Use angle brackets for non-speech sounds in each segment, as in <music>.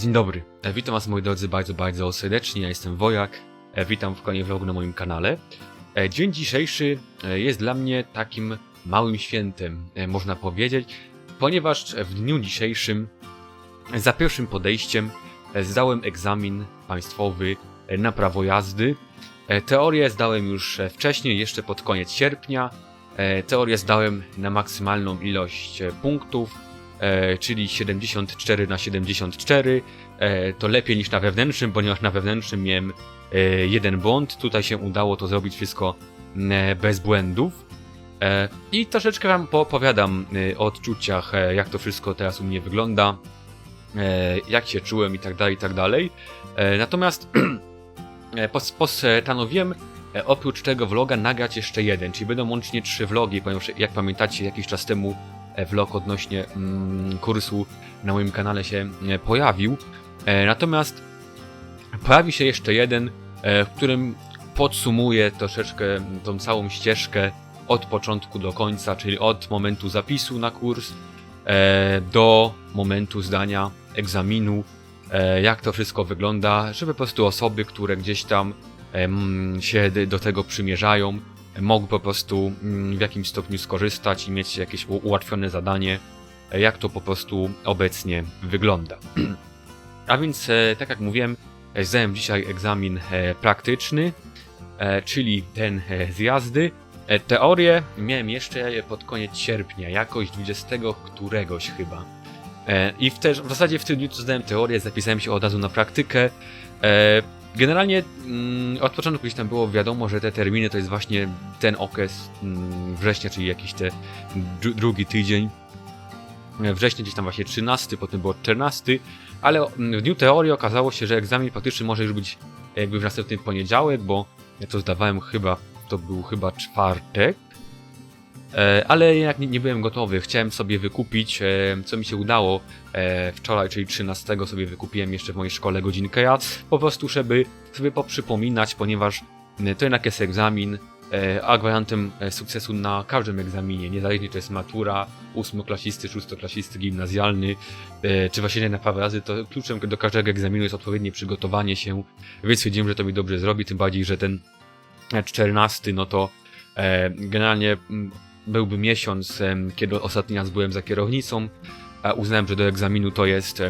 Dzień dobry, E, witam was moi drodzy bardzo, bardzo serdecznie, ja jestem Wojak, E, witam w kolejnym vlogu na moim kanale. E, Dzień dzisiejszy jest dla mnie takim małym świętem, można powiedzieć, ponieważ w dniu dzisiejszym za pierwszym podejściem zdałem egzamin państwowy na prawo jazdy. Teorię zdałem już wcześniej, jeszcze pod koniec sierpnia. Teorię zdałem na maksymalną ilość punktów, e, czyli 74 na 74. E, To lepiej niż na wewnętrznym, ponieważ na wewnętrznym miałem e, jeden błąd. Tutaj się udało to zrobić wszystko mm, bez błędów. I troszeczkę Wam poopowiadam e, o odczuciach, jak to wszystko teraz u mnie wygląda, jak się czułem i tak dalej, i tak dalej. Natomiast <clears throat> pos- postanowiłem oprócz tego vloga nagrać jeszcze jeden, czyli będą łącznie trzy vlogi, ponieważ jak pamiętacie jakiś czas temu vlog odnośnie mm, kursu na moim kanale się e, pojawił. E, Natomiast pojawi się jeszcze jeden, e, w którym podsumuję troszeczkę tą całą ścieżkę od początku do końca, czyli od momentu zapisu na kurs do momentu zdania egzaminu, jak to wszystko wygląda, żeby po prostu osoby, które gdzieś tam się do tego przymierzają, mogły po prostu mm, w jakimś stopniu skorzystać i mieć jakieś ułatwione zadanie, jak to po prostu obecnie wygląda. <clears throat> A więc, e, tak jak mówiłem, zdałem dzisiaj egzamin e, praktyczny, e, czyli ten z jazdy. Teorię miałem jeszcze pod koniec sierpnia, jakoś 20 któregoś chyba. I w, w zasadzie w tym dniu, co zdałem teorię, zapisałem się od razu na praktykę. E, Generalnie mm, od początku gdzieś tam było wiadomo, że te terminy to jest właśnie ten okres mm, września, czyli jakiś te dru- drugi tydzień. E, Września gdzieś tam właśnie 13, potem było 14, ale mm, w dniu teorii okazało się, że egzamin praktyczny może już być jakby w następny poniedziałek, bo ja to zdawałem chyba, to był chyba czwartek. E, Ale jednak nie, nie byłem gotowy. Chciałem sobie wykupić, e, co mi się udało e, wczoraj, czyli 13 sobie wykupiłem jeszcze w mojej szkole godzinkę ja, po prostu, żeby sobie poprzypominać, ponieważ to jednak jest egzamin, a gwarantem sukcesu na każdym egzaminie, niezależnie czy jest matura, ósmoklasisty, szóstoklasisty, gimnazjalny, czy właśnie na prawo jazdy, to kluczem do każdego egzaminu jest odpowiednie przygotowanie się, więc stwierdziłem, że to mi dobrze zrobi, tym bardziej, że ten e, 14, no to generalnie byłby miesiąc, kiedy ostatni raz byłem za kierownicą, a uznałem, że do egzaminu to jest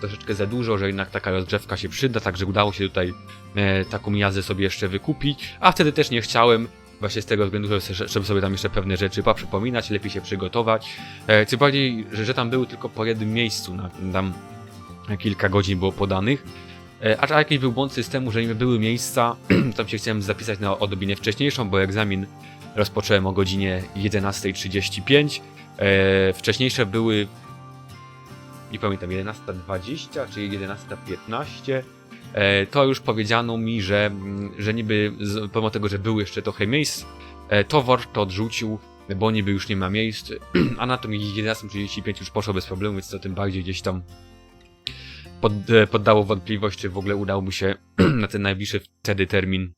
troszeczkę za dużo, że jednak taka rozgrzewka się przyda, także udało się tutaj e, taką jazdę sobie jeszcze wykupić, a wtedy też nie chciałem, właśnie z tego względu, żeby, sobie tam jeszcze pewne rzeczy poprzypominać, lepiej się przygotować. E, tym bardziej, że, że tam były tylko po jednym miejscu, na, tam kilka godzin było podanych. E, A, a jakiś był błąd systemu, że nie były miejsca, <clears throat> tam się chciałem zapisać na odrobinę wcześniejszą, bo egzamin rozpocząłem o godzinie 11.35. E, wcześniejsze były, nie pamiętam, 11.20 czy 11.15. E, to już powiedziano mi, że, mm, że niby, pomimo tego, że było jeszcze trochę miejsc, towar to odrzucił, bo niby już nie ma miejsc, <clears throat> a na mi 11.35 już poszło bez problemu, więc to tym bardziej gdzieś tam pod, e, poddało wątpliwość, czy w ogóle udało mu się <clears throat> na ten najbliższy wtedy termin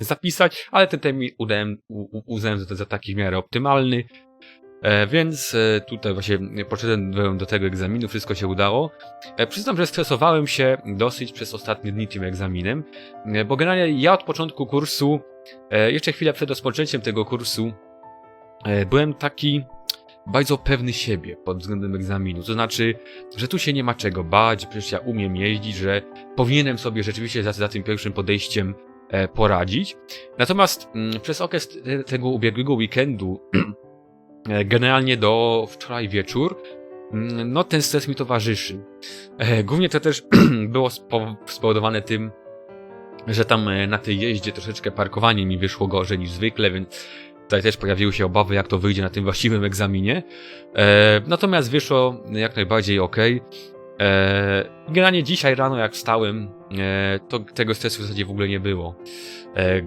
zapisać, ale ten termin udałem, u, uznałem za, za taki w miarę optymalny. E, więc e, tutaj właśnie poszedłem do tego egzaminu, wszystko się udało. E, przyznam, że stresowałem się dosyć przez ostatnie dni tym egzaminem, e, bo generalnie ja od początku kursu, e, jeszcze chwilę przed rozpoczęciem tego kursu, e, byłem taki bardzo pewny siebie pod względem egzaminu. To znaczy, że tu się nie ma czego bać, przecież ja umiem jeździć, że powinienem sobie rzeczywiście za, za tym pierwszym podejściem e, poradzić. Natomiast mm, przez okres te, tego ubiegłego weekendu, <clears throat> e, generalnie do wczoraj wieczór, mm, no ten stres mi towarzyszy. E, Głównie to też <clears throat> było spo- spowodowane tym, że tam e, na tej jeździe troszeczkę parkowanie mi wyszło gorzej niż zwykle, więc tutaj też pojawiły się obawy, jak to wyjdzie na tym właściwym egzaminie. E, natomiast wyszło jak najbardziej ok. E, generalnie dzisiaj rano, jak wstałem, e, to tego stresu w zasadzie w ogóle nie było. E,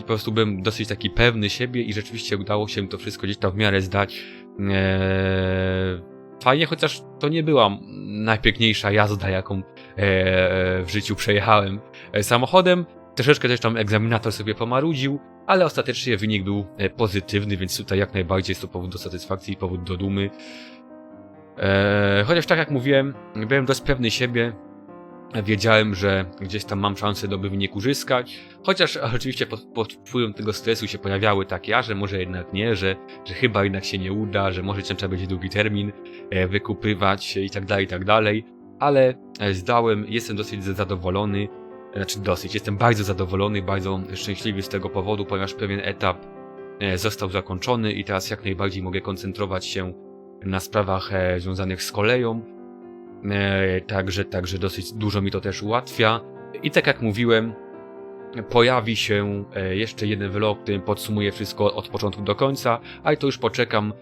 po prostu byłem dosyć taki pewny siebie i rzeczywiście udało się to wszystko gdzieś tam w miarę zdać. E, fajnie, chociaż to nie była najpiękniejsza jazda, jaką e, w życiu przejechałem e, samochodem. Troszeczkę też tam egzaminator sobie pomarudził, ale ostatecznie wynik był e, pozytywny, więc tutaj jak najbardziej jest to powód do satysfakcji i powód do dumy. E, chociaż tak jak mówiłem, byłem dość pewny siebie. Wiedziałem, że gdzieś tam mam szansę do wyniku uzyskać. Chociaż oczywiście pod, pod wpływem tego stresu się pojawiały takie, a że może jednak nie, że, że chyba jednak się nie uda, że może trzeba będzie długi termin e, wykupywać i tak dalej, i tak dalej. Ale e, zdałem, jestem dosyć zadowolony. Znaczy dosyć, jestem bardzo zadowolony, bardzo szczęśliwy z tego powodu, ponieważ pewien etap e, został zakończony i teraz jak najbardziej mogę koncentrować się na sprawach e, związanych z koleją. E, Także, także dosyć dużo mi to też ułatwia. I tak jak mówiłem, pojawi się jeszcze jeden vlog, którym podsumuję wszystko od początku do końca, ale to już poczekam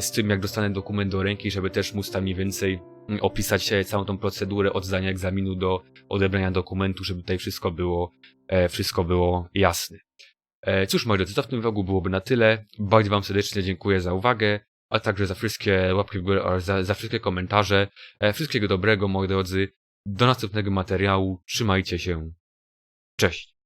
z tym, jak dostanę dokument do ręki, żeby też móc tam mniej więcej opisać e, całą tą procedurę od zdania egzaminu do odebrania dokumentu, żeby tutaj wszystko było, e, wszystko było jasne. E, Cóż, moi drodzy, to w tym vlogu byłoby na tyle. Bardzo Wam serdecznie dziękuję za uwagę, a także za wszystkie łapki w górę oraz za, za wszystkie komentarze. Wszystkiego dobrego, moi drodzy. Do następnego materiału. Trzymajcie się. Cześć.